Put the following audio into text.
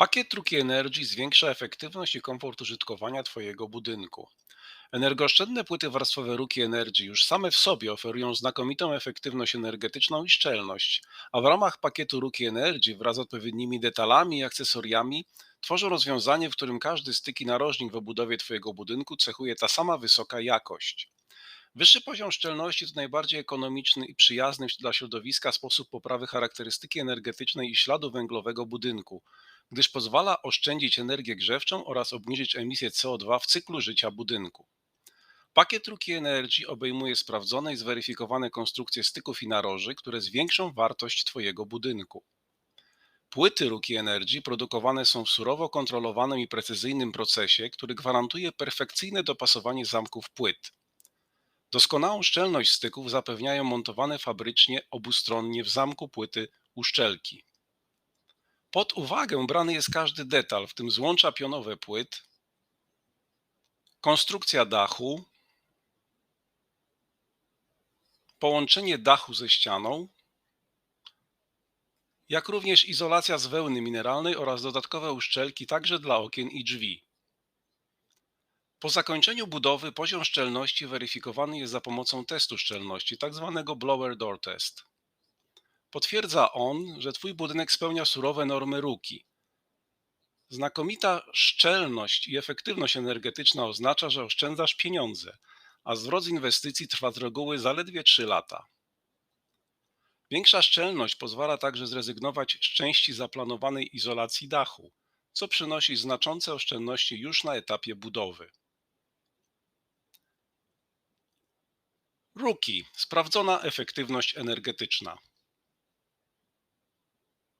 Pakiet Truki Energy zwiększa efektywność i komfort użytkowania Twojego budynku. Energooszczędne płyty warstwowe Ruki Energy już same w sobie oferują znakomitą efektywność energetyczną i szczelność, a w ramach pakietu Ruki Energy wraz z odpowiednimi detalami i akcesoriami tworzą rozwiązanie, w którym każdy styk i narożnik w obudowie Twojego budynku cechuje ta sama wysoka jakość. Wyższy poziom szczelności to najbardziej ekonomiczny i przyjazny dla środowiska sposób poprawy charakterystyki energetycznej i śladu węglowego budynku, gdyż pozwala oszczędzić energię grzewczą oraz obniżyć emisję CO2 w cyklu życia budynku. Pakiet Ruki Energy obejmuje sprawdzone i zweryfikowane konstrukcje styków i naroży, które zwiększą wartość Twojego budynku. Płyty Ruki Energy produkowane są w surowo kontrolowanym i precyzyjnym procesie, który gwarantuje perfekcyjne dopasowanie zamków płyt. Doskonałą szczelność styków zapewniają montowane fabrycznie obustronnie w zamku płyty uszczelki. Pod uwagę brany jest każdy detal, w tym złącza pionowe płyt, konstrukcja dachu, połączenie dachu ze ścianą, jak również izolacja z wełny mineralnej oraz dodatkowe uszczelki także dla okien i drzwi. Po zakończeniu budowy poziom szczelności weryfikowany jest za pomocą testu szczelności, tzw. blower door test. Potwierdza on, że Twój budynek spełnia surowe normy RUKI. Znakomita szczelność i efektywność energetyczna oznacza, że oszczędzasz pieniądze, a zwrot z inwestycji trwa z reguły zaledwie 3 lata. Większa szczelność pozwala także zrezygnować z części zaplanowanej izolacji dachu, co przynosi znaczące oszczędności już na etapie budowy. Ruki sprawdzona efektywność energetyczna.